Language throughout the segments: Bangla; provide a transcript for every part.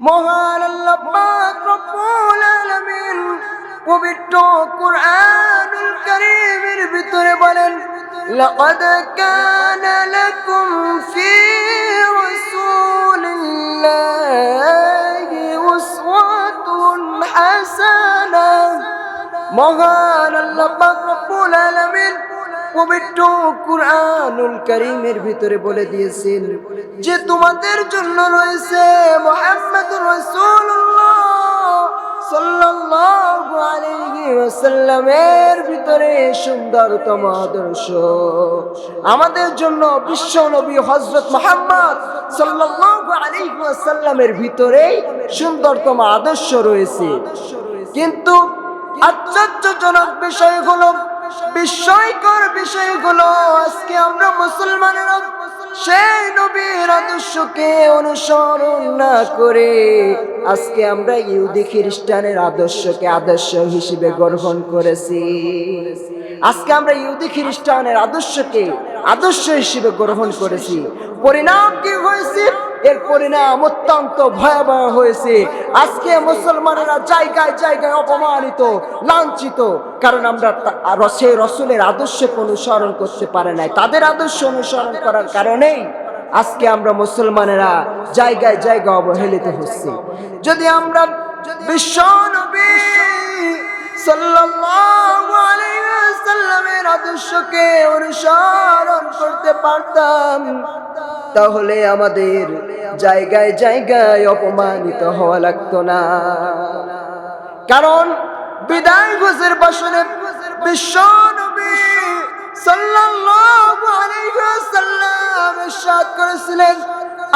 মহান আল্লাহ পাক রব্বুল আলামিন পবিত্র কুরআনুল কারীমের ভিতরে বলেন লাকাদ কানা লাকুম ফি রাসূলিল্লাহি উসওয়াতুন হাসানাহ মহান আল্লাহ পাক রব্বুল আলামিন পবিত্র কুরআনুল কারীমের ভিতরে বলে দিয়েছেন যে তোমাদের জন্য রয়েছে মুহাম্মদুর রাসূলুল্লাহ সাল্লাল্লাহু আলাইহি ওয়াসাল্লামের ভিতরে সুন্দরতম আদর্শ। আমাদের জন্য বিশ্ব নবী হযরত মুহাম্মদ সাল্লাল্লাহু আলাইহি ওয়াসাল্লামের ভিতরে সুন্দরতম আদর্শ রয়েছে। কিন্তু আশ্চর্যজনক বিষয় হলো বিস্ময়কর বিষয়গুলো আজকে আমরা মুসলমানেরা সেই নবীর আদর্শকে অনুসরণ না করে আজকে আমরা ইহুদি খ্রিস্টানের আদর্শকে আদর্শ হিসেবে গ্রহণ করেছি। আজকে আমরা ইহুদি খ্রিস্টানের আদর্শকে, আদর্শ হিসেবে গ্রহণ করেছি। পরিণাম কি হয়েছে? এর পরিণাম অত্যন্ত ভয়াবহ হয়েছে। আজকে মুসলমানেরা জায়গায় জায়গায় অপমানিত, লাঞ্ছিত, কারণ আমরা সেই রসুলের আদর্শকে অনুসরণ করতে পারে নাই। তাদের আদর্শ অনুসরণ করার কারণেই আজকে আমরা মুসলমানেরা জায়গায় জায়গায় অবহেলিত হচ্ছে। যদি আমরা বিশ্ব নবী সাল্লাল্লাহু আলাইহি ওয়াসাল্লামের আদর্শকে অনুসরণ করতে পারতাম। তাহলে আমাদের জায়গায় জায়গায় অপমানিত হওয়া লাগতো না। কারণ বিদায় ঘোষের বাসনে বিশ্ব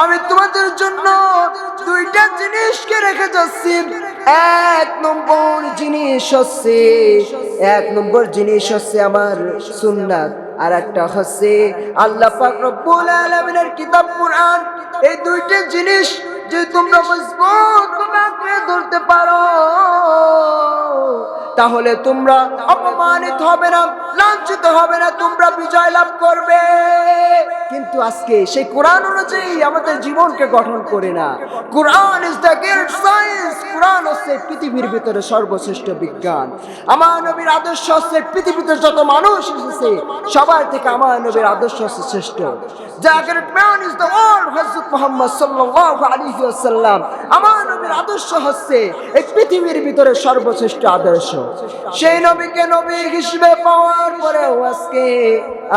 আমি তোমাদের জন্য দুইটা জিনিসকে রেখে যাচ্ছি। এক নম্বর জিনিস হচ্ছে, এক নম্বর জিনিস হচ্ছে আমার সুন্নাত আর একটা হচ্ছে আল্লাহ পাক রব্বুল আলামিনের কিতাব কুরআন। এই দুইটা জিনিস যে তোমরা মজবুত করে ধরতে পারো, তাহলে তোমরা অপমানিত হবে না, লাঞ্ছিত হবে না, তোমরা বিজয় লাভ করবে। কিন্তু আজকে সেই কোরআন অনুযায়ী আমাদের জীবনকে গঠন করে না। কোরআন ইজ দ্য কোরআন হচ্ছে পৃথিবীর ভিতরে সর্বশ্রেষ্ঠ বিজ্ঞান। আমার নবীর আদর্শ হচ্ছে পৃথিবীতে যত মানুষ এসেছে, সবার থেকে আমার নবীর আদর্শ হচ্ছে শ্রেষ্ঠ। আমার নবীর আদর্শ হচ্ছে এই পৃথিবীর ভিতরে সর্বশ্রেষ্ঠ আদর্শ। সেই নবীকে নবী হিসেবে পাওয়ার আজকে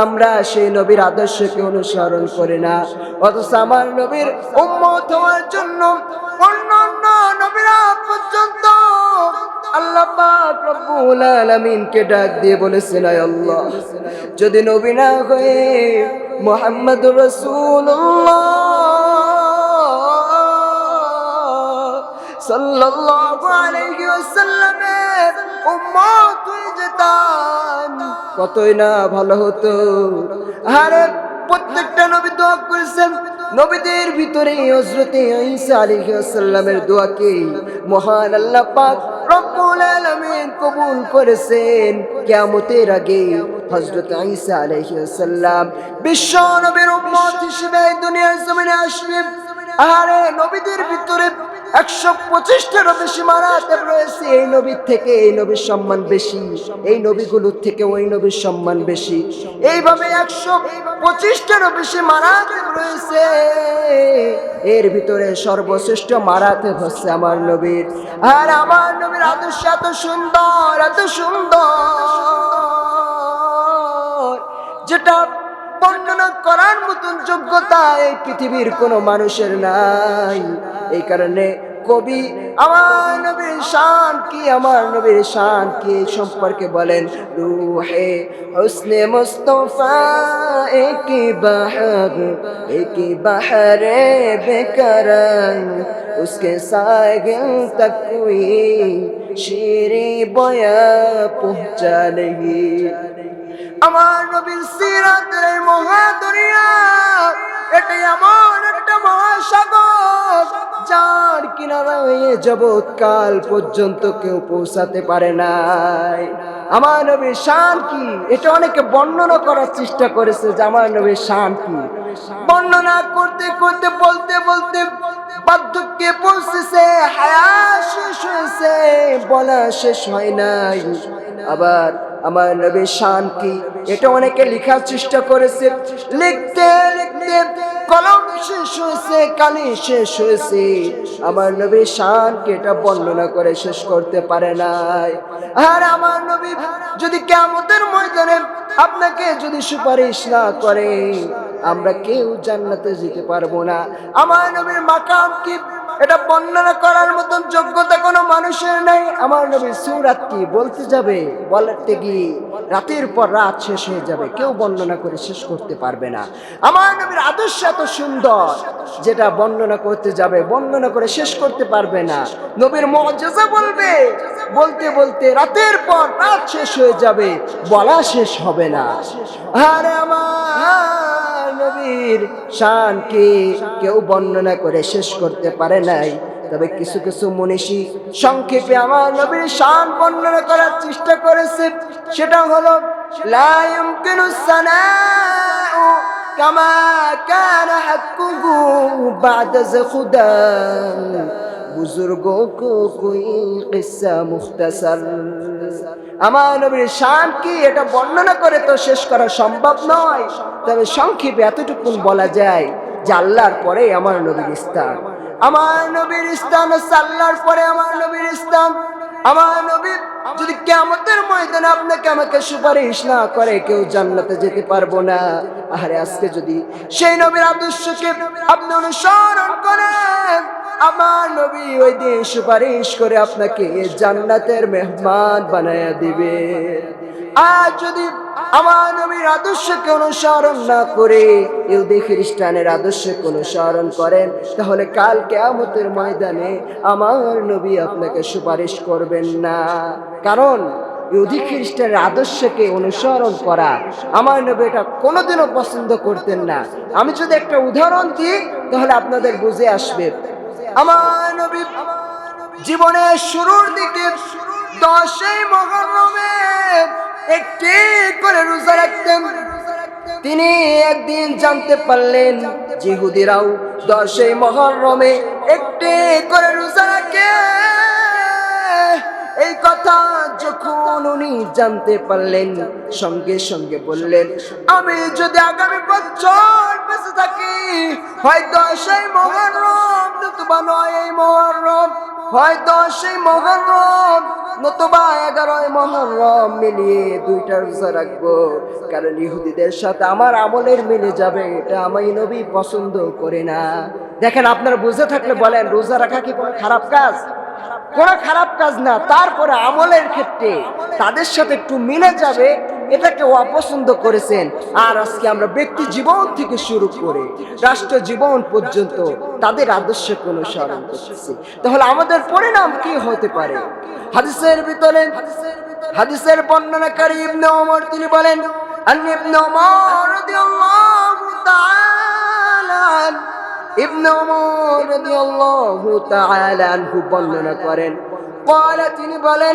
আমরা সেই নবীর আদর্শকে অনুসরণ করি না। অথচ আমার নবীর হওয়ার জন্য অন্যান্য পর্যন্ত আল্লাহ ডাক দিয়ে আল্লাহ, যদি নবী না হয়ে মুহাম্মদুর রাসূলুল্লাহ যেতাম, কতই না ভালো হতো। আরে প্রত্যেকটা নবী দোয়া করেছেন নবীদের ভিতরে হজরতে ঈসা আলী সাল্লামের দোয়াকে মহান আল্লাহ পাক রব্বুল আলামিন কবুল করেছেন। কিয়ামতের আগে হযরত ঈসা সাল্লাম বিশ্ব নবীর উম্মত হিসেবে দুনিয়ার জমিনে আসবে। আরে নবীদের ভিতরে একশো পঁচিশটারও বেশি মারাতেব রয়েছে। এই নবীর থেকে এই নবীর সম্মান বেশি। এই নবীগুলোর থেকে ওই নবীর সম্মান বেশি। এইভাবে একশো পঁচিশটারও বেশি মারাতেব রয়েছে। এর ভিতরে সর্বশ্রেষ্ঠ মারাতেব হচ্ছে আমার নবীর। আর আমার নবীর আদর্শ এত সুন্দর এত সুন্দর, যেটা বর্ণনা করার মতন যোগ্যতা এই পৃথিবীর কোনো মানুষের নাই। এই কারণে شان شانہ بہر اس کے سائے گی شیر بویا پی امار نوبل سیر بہادری ر এটাই এমন একটা মহাসাগর, যার কিনারা হয়ে পর্যন্ত কেউ পৌঁছাতে পারে নাই। আমার নবীর শান কি? এটা অনেকে বর্ণনা করার চেষ্টা করেছে যে আমার নবীর শান কি। বর্ণনা করতে করতে, বলতে বলতে বার্ধক্যে পৌঁছেছে, হায়া শেষ হয়েছে, বলা শেষ হয় নাই। আবার আমার নবীর শান কি? এটা অনেকে লেখার চেষ্টা করেছে। লিখতে লিখতে কলম শেষ হয়েছে কালি শেষ হয়েছে। আমার নবী শানকে এটা বর্ণনা করে শেষ করতে পারে নাই। আর আমার নবী যদি কেমতের ময়দানে আপনাকে যদি সুপারিশ না করে, আমরা কেউ জান্নাতে যেতে পারব না। আমার নবীর মাকাম কি? এটা বর্ণনা করার মতন যোগ্যতা কোনো মানুষের নেই। আমার নবী সুরাত কি বলতে যাবে? বলতে গিয়ে রাতের পর রাত শেষ হয়ে যাবে। কেউ বর্ণনা করে শেষ করতে পারবে না। আমার নবীর আদর্শ এত সুন্দর, যেটা বর্ণনা করতে যাবে, বর্ণনা করে শেষ করতে পারবে না। নবীর মজা বলবে, বলতে বলতে রাতের পর রাত শেষ হয়ে যাবে, বলা শেষ হবে না। আরে আমার নবীর শানকে কেউ বর্ণনা করে শেষ করতে পারে নাই। তবে কিছু কিছু মনীষী সংক্ষেপে আমার নবীর শান বর্ণনা করার চেষ্টা করেছে। সেটা হলো কামা কানা হাক্কুহু বা'দা খুদা বুজুর্গো কো কিসসা মুখতাসার। আমার নবীর শান কি এটা বর্ণনা করে তো শেষ করা সম্ভব নয়। তবে সংক্ষেপে এতটুকু বলা যায় যে আল্লাহর পরে আমার নবীর স্থান। আমার নবীর স্থান আল্লাহর পরে আমার নবীর স্থান। আমার নবীর যদি কেমতের ময়দানে আপনাকে আমাকে সুপারিশ না করে, কেউ জান্নাতে যেতে পারব না। আরে আজকে যদি সেই নবীর আদর্শকে আপনি অনুসরণ করেন আমার নবী ওই দিন সুপারিশ করে আপনাকে জান্নাতের মেহমান বানায়া দিবে। আর যদি আমার নবীর আদর্শকে অনুসরণ না করে ইহুদি খ্রিস্টানের আদর্শকে অনুসরণ করেন, তাহলে কাল কেয়ামতের ময়দানে আমার নবী আপনাকে সুপারিশ করবেন না। কারণ ইহুদি খ্রিস্টানের আদর্শকে অনুসরণ করা আমার নবী এটা কোনোদিনও পছন্দ করতেন না। আমি যদি একটা উদাহরণ দিই, তাহলে আপনাদের বুঝে আসবে আমার জীবনের শুরুর দিকে দশই মহরমে একটি করে রোজা রাখতেন। তিনি একদিন জানতে পারলেন জিহুদিরাও দশই মহরমে একটি করে রোজা রাখে। এই কথা যখন উনি জানতে পারলেন, সঙ্গে সঙ্গে বললেন, আমি যদি আগামী বছর বেঁচে থাকি হয়তো সেই মহরম মহরম। হয়তো সেই মহরম, নতুবা মহরম মিলিয়ে দুইটা রোজা রাখব। কারণ ইহুদিদের সাথে আমার আমলের মিলে যাবে, এটা আমি নবী পছন্দ করে না। দেখেন, আপনারা বুঝে থাকলে বলেন, রোজা রাখা কি কোনো খারাপ কাজ? কোনো খারাপ কাজ না, তারপরে আমলের ক্ষেত্রে তাদের সাথে একটু মিলে যাবে এটাকে অপছন্দ করেছেন আর আজকে আমরা ব্যক্তি জীবন থেকে শুরু করে রাষ্ট্র জীবন পর্যন্ত তাদের আদর্শকে অনুসরণ করতেছি তাহলে আমাদের পরিণাম কি হতে পারে হাদিসের ভিতরে হাদিসের বর্ণনাকারী ইবনে ওমর তিনি বলেন আন ইবনে ওমর রাদিয়াল্লাহু তাআলা আনহু ইবনে ওমর রাদিয়াল্লাহু তাআলা আনহু বর্ণনা করেন قال তিনি বলেন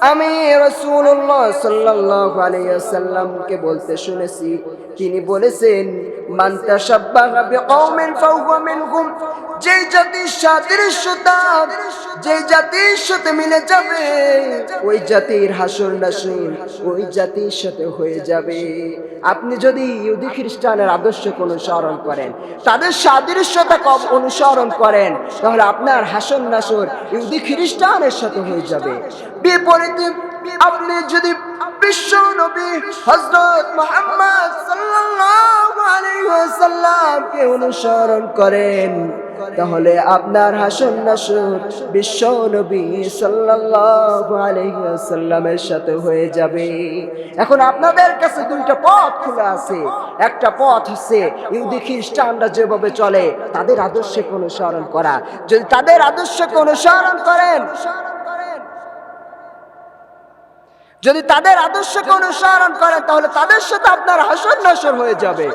আমি রসুল্লাহ সাল্লাহ আলাইসাল্লামকে বলতে শুনেছি। তিনি বলেছেন মান্তা সাব্বাহা বিকৌমিন ফাহুয়া মিনহুম। যে জাতির সাদৃশ্যতা যে জাতির সাথে মিলে যাবে, ওই জাতির হাসর নাসুর ওই জাতির সাথে হয়ে যাবে। আপনি যদি ইহুদি খ্রিস্টানের আদর্শকে অনুসরণ করেন, তাদের সাদৃশ্যতা কম অনুসরণ করেন, তাহলে আপনার হাসন নাসর ইহুদি খ্রিস্টানের সাথে হয়ে যাবে। বিপরীতে আপনি যদি বিশ্ব নবী হজরত মোহাম্মদ সাল্লাল্লাহু আলাইহি ওয়াসাল্লামকে অনুসরণ করেন, তাহলে আপনার হাসন নাসর বিশ্ব নবী সাল্লাল্লাহু আলাইহি ওয়াসাল্লামের সাথে হয়ে যাবে। এখন আপনাদের কাছে দুইটা পথ খোলা আছে। একটা পথ হচ্ছে ইহুদি খ্রিস্টানরা যেভাবে চলে, তাদের আদর্শকে অনুসরণ করা। যদি তাদের আদর্শকে অনুসরণ করেন যদি তাদের আদর্শকে অনুসরণ করেন, তাহলে তাদের সাথে আপনার হাসর নাসর হয়ে যাবে।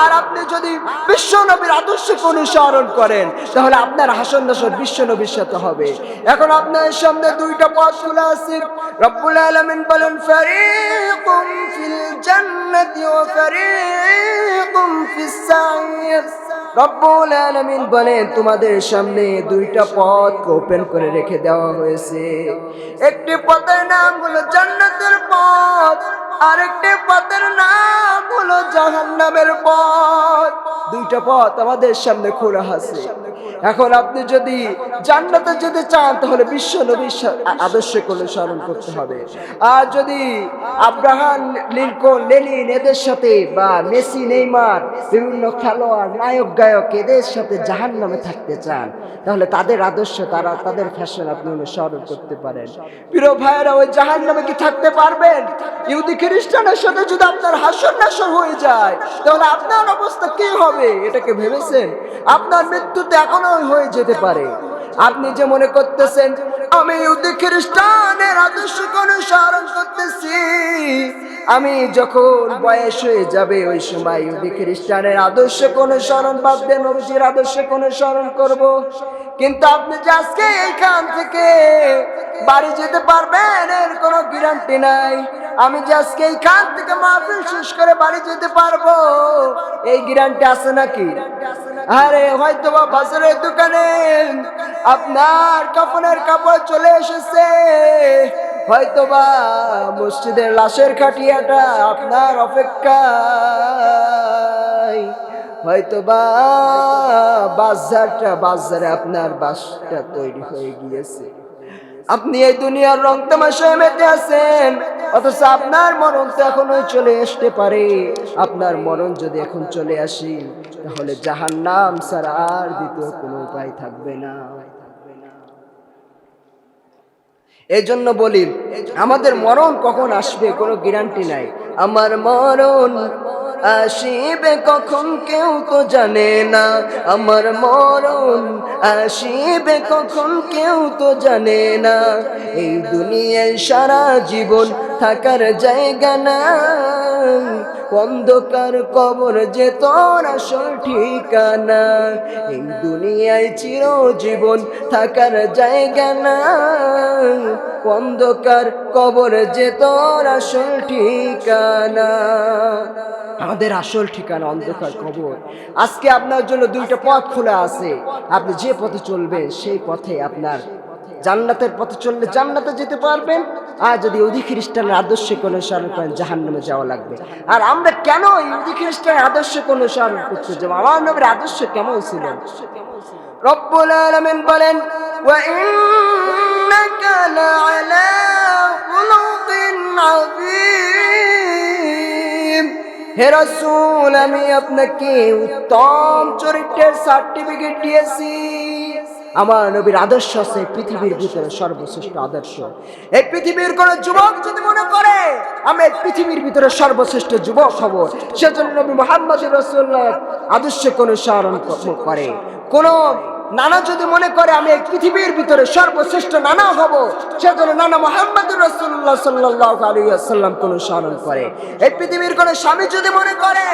আর আপনি যদি বিশ্ব নবীর আদর্শকে অনুসরণ করেন, তাহলে আপনার হাসর নাসর বিশ্ব নবীর সাথে হবে। এখন আপনার সামনে দুইটা পথ খোলা আছে। রব্বুল আলামিন বলেন, ফারিকুম ফিল জান্নাতি ওয়া ফারিকুম ফিস রব্বুল আলামিন বলেন, তোমাদের সামনে দুইটা পথ ওপেন করে রেখে দেওয়া হয়েছে। একটি পথের নাম হলো জান্নাতের পথ, আরেকটি পথের নাম হলো জাহান্নামের পথ। দুইটা পথ আমাদের সামনে খোলা আছে। এখন আপনি যদি জান্নাতে যেতে চান, তাহলে বিশ্ব নবীর আদর্শকে অনুসরণ করতে হবে। আর যদি আব্রাহাম, লিঙ্কন, লেনিন এদের সাথে বা মেসি, নেইমার, বিভিন্ন খেলোয়াড়, নায়ক, গায়ক এদের সাথে জাহান নামে থাকতে চান, তাহলে তাদের আদর্শ, তারা, তাদের ফ্যাশন আপনি অনুসরণ করতে পারেন। প্রিয় ভাইয়েরা, ওই জাহান নামে কি থাকতে পারবেন? ইহুদি খ্রিস্টানের সাথে যদি আপনার হাসর নাসর হয়ে যায়, তাহলে আপনার অবস্থা কি হবে? এটাকে ভেবেছেন? আপনার মৃত্যুতে এখনও হয়ে যেতে পারে। আপনি যে মনে করতেছেন, আমি ইহুদি খ্রিস্টানের আদর্শকে অনুসরণ করতেছি। আমি যখন বয়স হয়ে যাবে, ওই সময় ইহুদি খ্রিস্টানের আদর্শকে অনুসরণ বাদ দিয়ে নবীজির আদর্শকে অনুসরণ করব। কিন্তু আপনি যে আজকে এইখান থেকে বাড়ি যেতে পারবেন, এর কোনো গ্যারান্টি নাই। আমি যে আজকে এইখান থেকে মাহফিল শেষ করে বাড়ি যেতে পারব, এই গ্যারান্টি আছে নাকি? আরে হয়তো বা বাজারের দোকানে আপনার কাপড়ের কাপড় চলে এসেছে। হয়তো বা মসজিদের লাশের খাটিয়াটা আপনার অপেক্ষা হয়তো বা বাজারটা, বাজারে আপনার বাসটা তৈরি হয়ে গিয়েছে। আপনি এই দুনিয়ার রং তামাশায় মেতে আছেন। অথচ আপনার মরণ তো এখনোই চলে আসতে পারে। আপনার মরণ যদি এখন চলে আসি, তাহলে জাহান নাম ছাড়া আর দ্বিতীয় কোনো উপায় থাকবে না। এই জন্য বলি, আমাদের মরণ কখন আসবে কোনো গ্যারান্টি নাই। আমার মরণ আসিবে কখন কেউ তো জানে না, আমার মরণ আসিবে কখন কেউ তো জানে না। এই দুনিয়ায় সারা জীবন থাকার জায়গা না অন্ধকার কবর যে তোর আসল ঠিকানা। এই দুনিয়ায় চিরজীবন থাকার জায়গা না অন্ধকার কবর যে তোর আসল ঠিকানা। আমাদের আসল ঠিকানা অন্ধকার কবর। আজকে আপনার জন্য দুইটা পথ খোলা আছে। আপনি যে পথে চলবেন, সেই পথে আপনার জান্নাতের পথে চললে জান্নাতে যেতে পারবেন, আর যদি অধিক খ্রিস্টানের আদর্শে কোনো অনুসরণ করেন, জাহান্নামে যাওয়া লাগবে। আর আমরা কেন ইহুদি খ্রিস্টানের আদর্শে কোনো অনুসরণ করতে যাব আমার নবীর আদর্শ কেমন ছিল? রব্বুল আলামিন বলেন, ওয়া ইন্নাকা লাআলা খুলুকিন আযীম। হে রাসূল, আমি আপনাকে উত্তম চরিত্রের সার্টিফিকেট দিয়েছি। আমার নবীর আদর্শ আছে পৃথিবীর ভিতরে সর্বশ্রেষ্ঠ আদর্শ। এই পৃথিবীর কোন যুবক যদি মনে করে, আমি এই পৃথিবীর ভিতরে সর্বশ্রেষ্ঠ যুবক হব, সেজন্য নবী মোহাম্মদ রসুল্লাহ আদর্শ কোন অনুসরণ করে। কোন নানা যদি মনে করে আমি এই পৃথিবীর ভিতরে সর্বশ্রেষ্ঠ নানা হব, সেজন্য নানা মোহাম্মদ রসুল্লাহ সাল্লাহ আলিয়াল্লাম কোন স্মরণ করে। এই পৃথিবীর কোন স্বামী যদি মনে করে,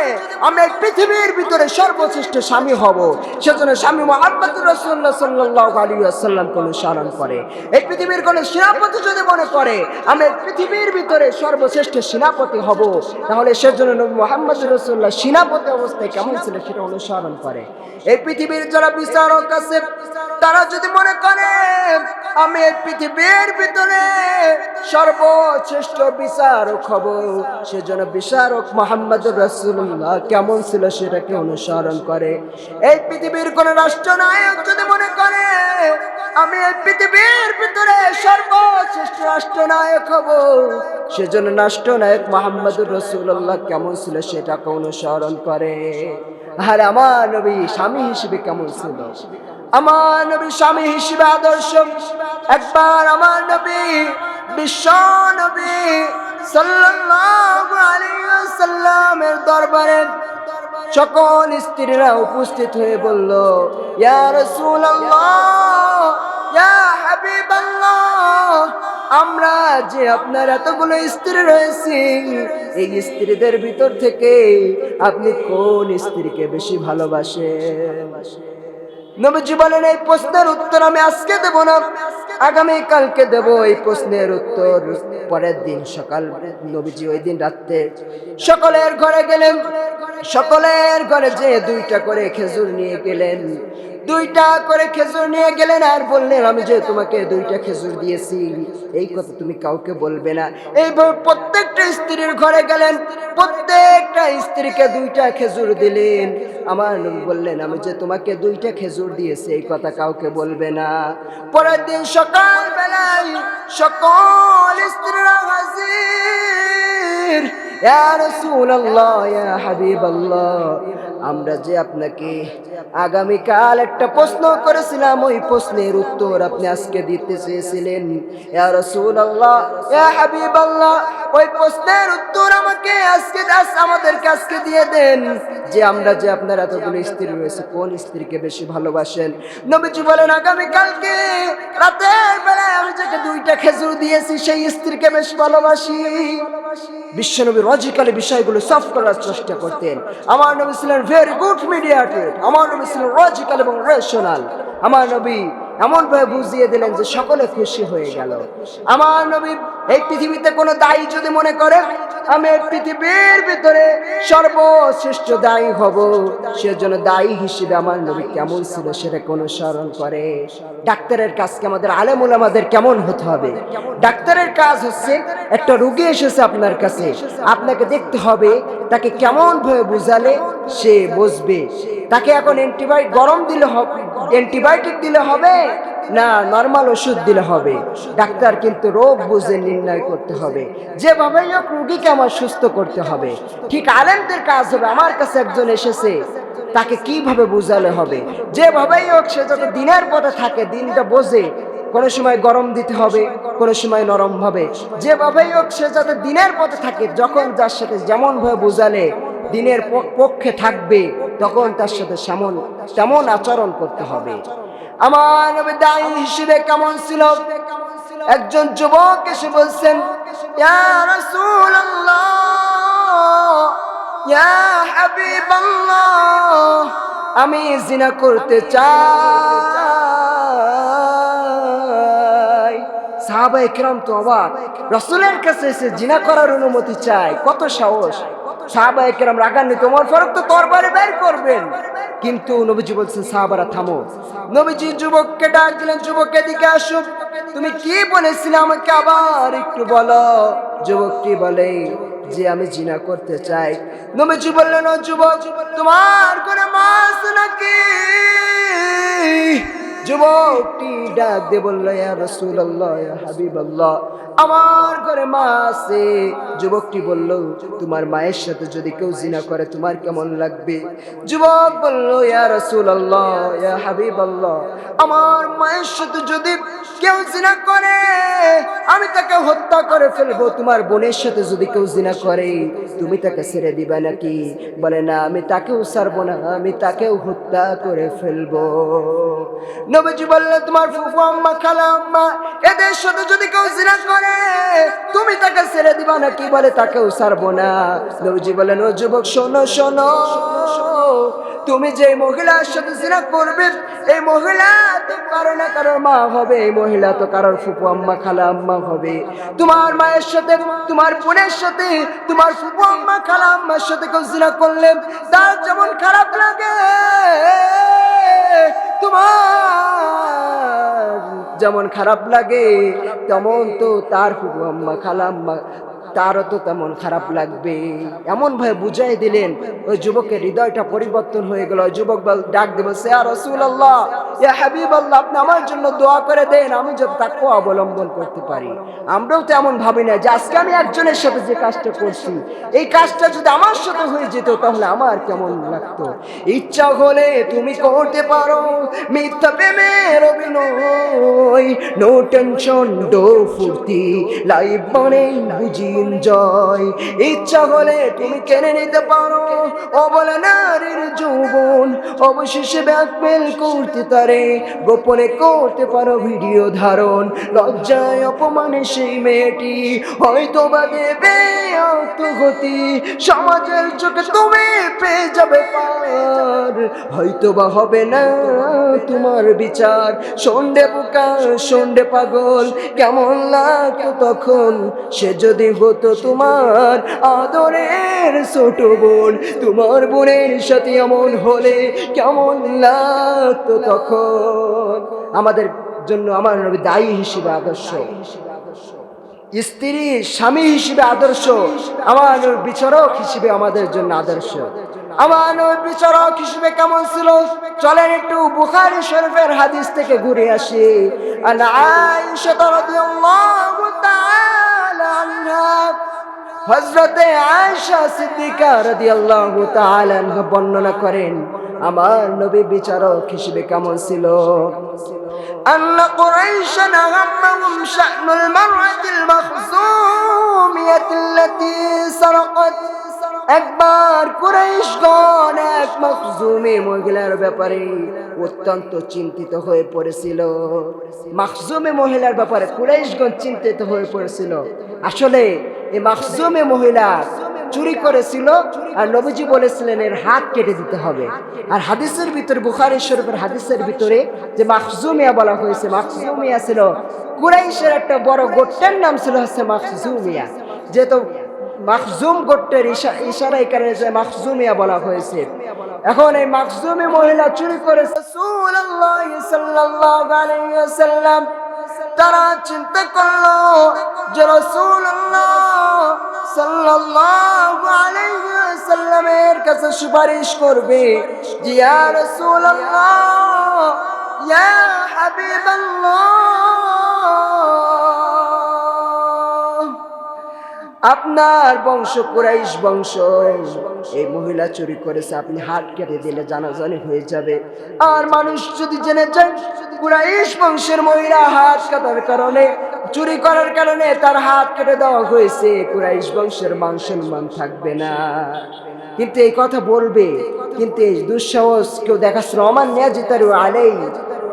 আমি এই পৃথিবীর ভিতরে সর্বশ্রেষ্ঠ স্বামী হব সেজন্য স্বামী মোহাম্মদ রসুল্লাহ সাল্লাহ আলিয়াল্লাম কোন স্মরণ করে। এই পৃথিবীর কোন সেনাপতি যদি মনে করে, আমি এই পৃথিবীর ভিতরে সর্বশ্রেষ্ঠ সেনাপতি হব তাহলে সেজন্য নবী মোহাম্মদ রসুল্লাহ সেনাপতি অবস্থায় কেমন ছিল সেটা অনুসরণ করে। এই পৃথিবীর যারা বিচারক আছে তারা যদি মনে করে, আমি এই পৃথিবীর ভিতরে সর্বশ্রেষ্ঠ বিচারক হব সেজন্য বিচারক মোহাম্মদ রসুল্লাহ কেমন ছিল সেটাকে অনুসরণ করে। এই পৃথিবীর কোন রাষ্ট্রনায়ক যদি মনে করে, আমি এই পৃথিবীর ভিতরে সর্বশ্রেষ্ঠ রাষ্ট্রনায়ক হব সেজন্য রাষ্ট্রনায়ক মোহাম্মদ রসুল্লাহ কেমন ছিল সেটাকে অনুসরণ করে। আর আমার নবী স্বামী হিসেবে কেমন ছিল? আমার নবী স্বামী হিসেবে আদর্শ। একবার আমার নবী, বিশ্ব নবী দরবারে সকল স্ত্রীরা উপস্থিত হয়ে বলল, ইয়া ইয়া হাবিবাল্লাহ, আমরা যে আপনার এতগুলো স্ত্রী রয়েছে, এই স্ত্রীদের ভিতর থেকে আপনি কোন স্ত্রীকে বেশি ভালোবাসেন? নবীজি বলেন, এই প্রশ্নের উত্তর আমি আজকে দেব না। আগামী কালকে দেব এই প্রশ্নের উত্তর। পরের দিন সকাল, নবীজি ওই দিন রাত্রে সকলের ঘরে গেলেন। সকলের ঘরে যে দুইটা করে খেজুর নিয়ে গেলেন। দুইটা করে খেজুর নিয়ে গেলেন আর বললেন, আমি যে তোমাকে দুইটা খেজুর দিয়েছি, এই কথা তুমি কাউকে বলবে না। এইভাবে প্রত্যেকটা স্ত্রীর ঘরে গেলেন, প্রত্যেকটা স্ত্রীকে দুইটা খেজুর দিলেন। আমার বললেন, আমি যে তোমাকে দুইটা খেজুর দিয়েছি, এই কথা কাউকে বলবে না। পরের দিন সকাল বেলায় সকল স্ত্রীরা হাজির। ইয়া রাসূলুল্লাহ, ইয়া হাবিবাল্লাহ আমরা যে আপনাকে আগামীকাল একটা প্রশ্ন করেছিলাম, ওই প্রশ্নের উত্তর আপনি আজকে দিতে চেয়েছিলেন। ওই প্রশ্নের উত্তর আমাকে আজকে আজ আমাদেরকে আজকে দিয়ে দেন। যে আমরা যে আপনার এতগুলো স্ত্রী রয়েছে, কোন স্ত্রীকে বেশি ভালোবাসেন? নবীজি বলেন আগামী কালকে রাতের বেলায় আমি যাকে দুইটা খেজুর দিয়েছি, সেই স্ত্রীকে বেশি ভালোবাসি। বিশ্বনবী লজিক্যালি বিষয়গুলো সলভ করার চেষ্টা করতেন। আমার নবী ছিলেন ভেরি গুড মিডিয়াটেড আমার নবী ছিলেন লজিক্যাল এবং রেশনাল আমার নবী এমন ভাবে বুঝিয়ে দিলেন যে সকলে খুশি হয়ে গেল। আমার নবী এই পৃথিবীতে কোনো দায়ী যদি মনে করে, আমি পৃথিবীর ভিতরে সর্বশ্রেষ্ঠ দায়ী হব। সেজন্য দায়ী হিসেবে আমার নবী কেমন ছিল সেটা কোনো স্মরণ করে। ডাক্তারের কাজকে আমাদের আলেমুল আমাদের কেমন হতে হবে? ডাক্তারের কাজ হচ্ছে, একটা রুগী এসেছে আপনার কাছে, আপনাকে দেখতে হবে, তাকে কেমন ভাবে বুঝালে সে বুঝবে। তাকে এখন অ্যান্টিবায়োটিক গরম দিলে হবে অ্যান্টিবায়োটিক দিলে হবে না নর্মাল ওষুধ দিলে হবে? ডাক্তার কিন্তু রোগ বুঝে নির্ণয় করতে হবে। যেভাবেই হোক রুগীকে আমার সুস্থ করতে হবে। ঠিক আলেমদের কাজ হবে। আমার কাছে একজন এসেছে, তাকে কীভাবে বুঝালে হবে? যেভাবেই হোক সে যাতে দিনের পথে থাকে, দিনটা বোঝে। কোনো সময় গরম দিতে হবে, কোনো সময় নরম ভাবে যেভাবেই হোক সে যাতে দিনের পথে থাকে, যখন যার সাথে যেমন ভাবে বুঝালে, দিনের পক্ষে থাকবে। তখন তার সাথে সেমন, তেমন আচরণ করতে হবে। আমার দায়ী হিসেবে কেমন ছিল? একজন যুবক এসে বলছেন আমি জিনা করতে চাই। সাহাবা একরাম তো অবাক। রসুলের কাছে এসে জিনা করার অনুমতি চাই কত সাহস। সাহাবা একরাম রাগান্বিত তোমার ফরক তো তরবারে বের করবেন। কিন্তু নবীজি বলছেন, সাহাবারা, থামো। নবীজি যুবককে ডাক দিলেন, যুবক, এদিকে আসুক। তুমি কি বলেছিলে আমাকে আবার একটু বলো? যুবকটি বলে, যে আমি জিনা করতে চাই। নবীজি বললেন, ও যুবক, তোমার কোনো মাস নাকি? যুবকটি ডাক দিয়ে বলল, ইয়া রাসূলুল্লাহ, ইয়া হাবিবাল্লাহ। আমার ঘরে মা আছে। যুবকটি বলল, তোমার মায়ের সাথে যদি কেউ জিনা করে, তোমার কেমন লাগবে? যুবক বলল, ইয়া রাসূলুল্লাহ, ইয়া হাবিবাল্লাহ, আমার মায়ের সাথে যদি কেউ জিনা করে, আমি তাকে হত্যা করে ফেলব। তোমার বোনের সাথে যদি কেউ জিনা করে, তুমি তাকে ছেড়ে দিবে নাকি? বলে, না, আমি তাকেও ছাড়বো না, আমি তাকেও হত্যা করে ফেলব। নবীজি বললেন, তোমার ফুফু, আম্মা, খালা, আম্মা, এদের সাথে যদি কেউ জিনা করে তুমি তাকে ছেড়ে দিবা নাকি বলে? তাকেও ছাড়বো না। নবীজি বলেন, ও যুবক, শোনো শোনো। তুমি যে মহিলার সাথে জিনা করবে এই মহিলা তো কারও না কারোর মা হবে। এই মহিলা তো কারোর ফুপু আম্মা, খালা আম্মা হবে। তোমার মায়ের সাথে, তোমার বোনের সাথে, তোমার ফুপু আম্মা, খালা আম্মার সাথে কেউ জিনা করলে তার যেমন খারাপ লাগে। তোমার যেমন খারাপ লাগে তেমন তো তার খুব আম্মা খালা আম্মা তারও তো তেমন খারাপ লাগবে। এমন ভাবে বুঝাই দিলেন, ওই যুবকের হৃদয়টা পরিবর্তন হয়ে গেল। যুবক ডাক দেবো সে আর রসুল আল্লাহ হাবিব আল্লাহ আপনি আমার জন্য দোয়া করে দেন, আমি যদি তাকে অবলম্বন করতে পারি। আমরাও তো এমন ভাবি না যে আজকে আমি একজনের সাথে যে কাজটা করছি, এই কাজটা যদি আমার সাথে হয়ে যেত, তাহলে আমার কেমন লাগতো? ইচ্ছা হলে তুমি করতে পারো, মিথ্যা প্রেমের অভিনয় নো টেনশন ডো ফুর্তি লাইফ মানে বুঝি এনজয় ইচ্ছা হলে তুমি কেড়ে নিতে পারো। ও বলে নারীর যৌবন। অবশেষে ব্যাকমেল করতে তারে। গোপনে করতে পারো ভিডিও ধারণ। লজ্জায় অপমানে সেই মেয়েটি হয়তো বা দেবে আত্মগতি সমাজের চোখে তুমি পেয়ে যাবে পার। হয়তো বা হবে না তোমার বিচার। সন্ডে বোকা সন্ডে পাগল। কেমন লাগতো তখন সে যদি হতো তোমার আদরের ছোট বোন। তোমার বোনের সাথে এমন হলে কেমন লাগতো তখন? আমাদের জন্য আমার নবী দায়ী হিসেবে আদর্শ। স্ত্রী, স্বামী হিসেবে আদর্শ। আমার বিচারক হিসেবে আমাদের জন্য আদর্শ। আমার বিচারক হিসেবে কেমন ছিল? চলেন একটু বুখারী শরীফের হাদিস থেকে ঘুরে আসি। আন আয়েশা রাদিয়াল্লাহু তাআলা আনহা হযরতে আয়েশা সিদ্দিকা রাদিয়াল্লাহু তাআলা আনহা বর্ণনা করেন আমার নবী বিচারক হিসেবে কেমন ছিল أن قريشا همهم شأن المرأة المخزومية التي سرقت একবার কুরাইশগণ এক মখজুমে মহিলার ব্যাপারে অত্যন্ত চিন্তিত হয়ে পড়েছিল। মখজুমে মহিলার ব্যাপারে কুরাইশগণ চিন্তিত হয়ে পড়েছিল। আসলে এই মখজুমে মহিলা চুরি করেছিল আর নবীজি বলেছিলেন, এর হাত কেটে দিতে হবে। আর হাদিসের ভিতরে, বুখারী শরীফের হাদিসের ভিতরে যে মাখজুমিয়া বলা হয়েছে, মাখজুমিয়া ছিল কুরাইশের একটা বড় গোট্টের নাম ছিল হচ্ছে মাখজুমিয়া। যেহেতু মাখজুম গোট্টের ইশা- ইশারাই কারণে যে মাখজুমিয়া বলা হয়েছে। এখন এই মাখজুমি মহিলা চুরি করেছে তারা চিন্তা করল যে ওয়াসাল্লামের কাছে সুপারিশ করবে যে, ইয়া রাসূলুল্লাহ, ইয়া হাবিবাল্লাহ আপনার বংশ কুরাইশ বংশ। এই মহিলা চুরি করেছে, আপনি হাত কেটে দিলে জানাজানি হয়ে যাবে। আর মানুষ যদি জেনে যায়, কুরাইশ বংশের মহিলা হাত কাটার কারণে, চুরি করার কারণে তার হাত কেটে দেওয়া হয়েছে, কুরাইশ বংশের মান থাকবে না। কিন্তু এই কথা বলবে, কিন্তু এই দুঃসাহস কেউ দেখাচ্ছিল আমার নেয়া জিতার আলেই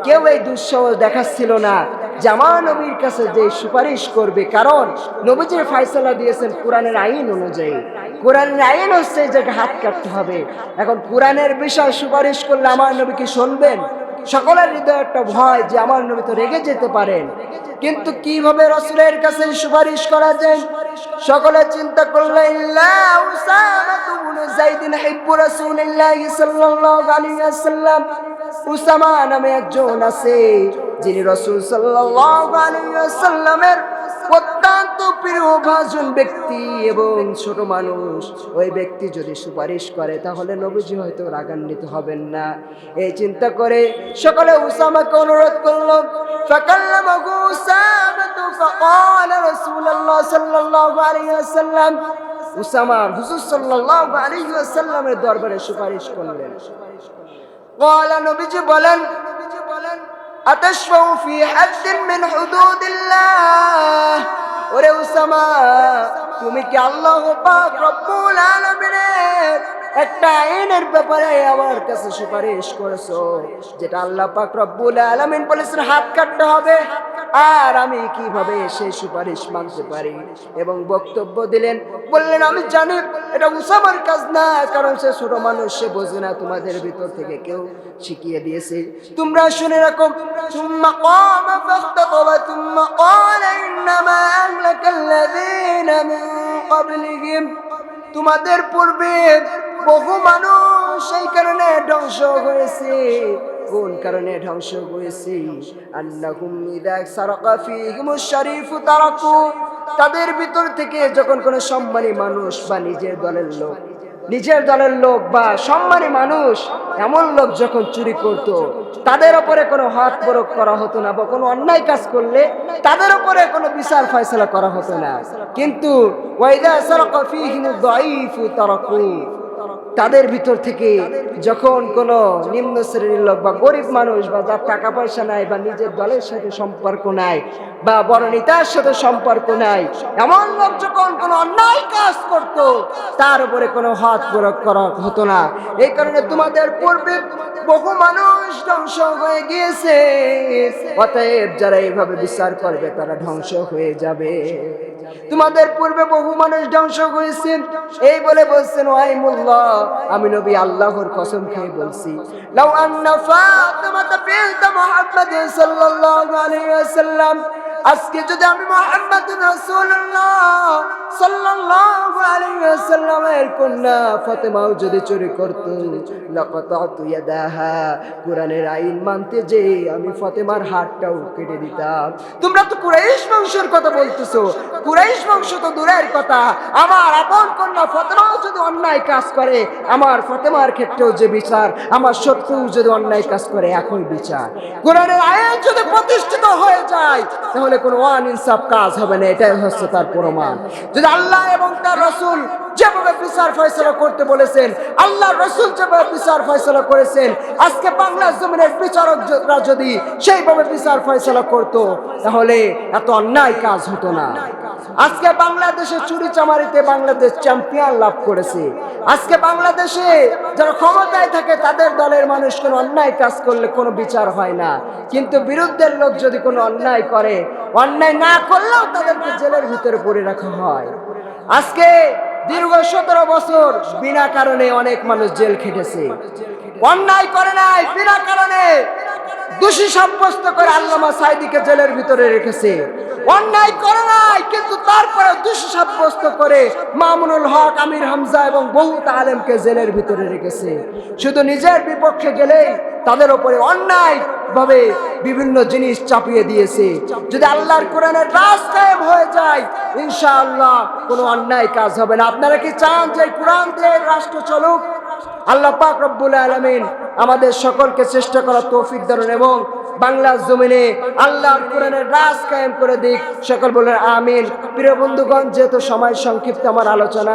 কেউ এই দুঃসাহস দেখাচ্ছিল না। জামা নবীর কাছে যে সুপারিশ করবে, কারণ নবীজির ফাইসলা দিয়েছেন কোরআনের আইন অনুযায়ী। কোরআনের আইন হচ্ছে যে হাত কাটতে হবে। এখন কোরআনের বিষয় সুপারিশ করলে আমার নবী কি শুনবেন? সকলের হৃদয়ে একটা ভয় যে আমার নবী তো রেগে যেতে পারেন। কিন্তু কীভাবে রসুলের কাছে সুপারিশ করা যায়? সকলে চিন্তা করলেন উসামা নামে একজন আছে, যিনি রসুল অত্যন্ত প্রিয় ভাজন ব্যক্তি এবং ছোট মানুষ ওই ব্যক্তি যদি সুপারিশ করে তাহলে নবীজি হয়তো রাগান্বিত হবেন না এই চিন্তা করে সকলে উসামাকে অনুরোধ করলো فكلمه أسامة فقال رسول الله صلى الله عليه وسلم উসামা হুজুর সাল্লাল্লাহু আলাইহি ওয়াসাল্লামের দরবারে সুপারিশ করলেন قال নবীজি বলেন আতাশফাউ ফি হাদ্দিন মিন হুদুদিল্লাহ ওরে উসামা, তুমি কি আল্লাহ রব্বুল আলামিনের একটা আইনের ব্যাপারে আমার কাছে সুপারিশ করেছ, যেটা আল্লাহ পাক রব্বুল আলামিন বলেছেন হাত কাটতে হবে, আর আমি কীভাবে সেই সুপারিশ মানতে পারি? এবং বক্তব্য দিলেন, বললেন, আমি জানি এটা উসামার কাজ না কারণ সে ছোট মানুষ সে বোঝে না তোমাদের ভিতর থেকে কেউ শিখিয়ে দিয়েছে তোমরা শুনে রাখো ثم قام فاختطب ثم قال إنما أهلك الذين من قبلهم তোমাদের পূর্বে বহু মানুষ সেই কারণে ধ্বংস হয়েছে কোন কারণে ধ্বংস হয়েছে আন্নাহুম ইদা সারাকা ফীহিমুশ শরীফু তারাকু তাদের ভিতর থেকে যখন কোনো সম্মানী মানুষ বা নিজের দলের লোক, নিজের দলের লোক বা সম্মানী মানুষ এমন লোক যখন চুরি করত, তাদের ওপরে কোনো হাত প্রয়োগ করা হতো না বা কোনো অন্যায় কাজ করলে তাদের ওপরে কোনো বিচার ফয়সলা করা হতো না। কিন্তু ওয়াইদা সারাকা ফীহিমুদ দাঈফু তারাকু। তাদের ভিতর থেকে যখন কোনো নিম্ন শ্রেণির লোক বা গরিব মানুষ বা যার টাকা পয়সা নাই বা নিজের দলের সাথে সম্পর্ক নাই বা বড় নেতার সাথে সম্পর্ক নাই, এমন লোক যখন কোনো অন্যায় কাজ করত, তার উপরে কোনো হাত প্রয়োগ করা হতো না। এই কারণে তোমাদের পূর্বে বহু মানুষ ধ্বংস হয়ে গিয়েছে। অতএব যারা এইভাবে বিচার করবে, তারা ধ্বংস হয়ে যাবে। তোমাদের পূর্বে বহু মানুষ ধ্বংস হয়েছে। এই বলে বলছেন ওয়াইমুল্লাহ আমি নবী আল্লাহর কসম খেয়ে বলছি। লাউ আন্না ফাতিমাতা বিনত মুহাম্মদ সাল্লাল্লাহু আলাইহি ওয়াসাল্লাম আজকে যদি আমি মোহাম্মদ রাসূলুল্লাহ সাল্লাল্লাহু আলাইহি ওয়াসাল্লামের কন্যা ফাতেমাও যদি চুরি করত, লাকাতাতু ইয়াদাহা আইন মানতে যে আমি ফাতেমার হাতটাও কেটে দিতাম। তোমরা তো কুরাইশ বংশের কথা বলতেছো। কুরাইশ বংশ তো দূরের কথা। আমার আপন কন্যা ফাতেমাও যদি অন্যায় কাজ করে, আমার ফাতেমার ক্ষেত্রেও যে বিচার, আমার শত্রু যদি অন্যায় কাজ করে, একই বিচার। কোরআনের আইন যদি প্রতিষ্ঠিত হয়ে যায়, তাহলে কোনো ওয়ান ইনসাফ কাজ হবে না, এটাই হচ্ছে তার প্রমাণ। যদি আল্লাহ এবং তার রসুল যেভাবে বিচার ফয়সলা করতে বলেছেন, আল্লাহ রসুল যেভাবে বিচার ফয়সলা করেছেন, আজকে বাংলা জমিনের বিচারকরা যদি সেইভাবে বিচার ফয়সলা করত, তাহলে এত অন্যায় কাজ হতো না। আজকে বাংলাদেশে চুরি চামারিতে বাংলাদেশ চ্যাম্পিয়ন লাভ করেছে। আজকে বাংলাদেশে যারা ক্ষমতায় থাকে, তাদের দলের মানুষ কোনো অন্যায় কাজ করলে কোনো বিচার হয় না। কিন্তু বিরুদ্ধের লোক যদি কোনো অন্যায় করে, অন্যায় না করলেও তাদেরকে জেলের ভিতরে পড়ে রাখা হয়। আজকে দীর্ঘ সতেরো বছর বিনা কারণে অনেক মানুষ জেল খেটেছে। অন্যায় করে নাই, বিনা কারণে দোষী সাব্যস্ত করে আল্লামা সাইদিকে জেলের ভিতরে রেখেছে। অন্যায় করে নাই, কিন্তু তারপরে দোষী সাব্যস্ত করে মামুনুল হক, আমির হামজা এবং বহু আলেমকে জেলের ভিতরে রেখেছে। শুধু নিজের বিপক্ষে গেলেই তাদের ওপরে অন্যায় ভাবে বিভিন্ন জিনিস চাপিয়ে দিয়েছে। যদি আল্লাহর কোরআনের রাজ কায়েম হয়ে যায়, ইনশাআল্লাহ কোনো অন্যায় কাজ হবে না। আপনারা কি চান যে কোরআন দিয়ে রাষ্ট্র চলুক? আল্লাহ পাক রব্বুল আলমিন আমাদের সকলকে চেষ্টা করার তৌফিক দারুণ এবং বাংলার জমিনে আল্লাহর কোরআনের রাজ কায়েম করে দিক। সকল বলেন আমিন। প্রিয় বন্ধুগণ, যেহেতু সময় সংক্ষিপ্ত আমার আলোচনা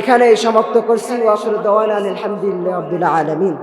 এখানে সমাপ্ত করছি। ওয়াসুর দওয়ান আলহামদুলিল্লাহ আব্দুল্লাহ আলমিন।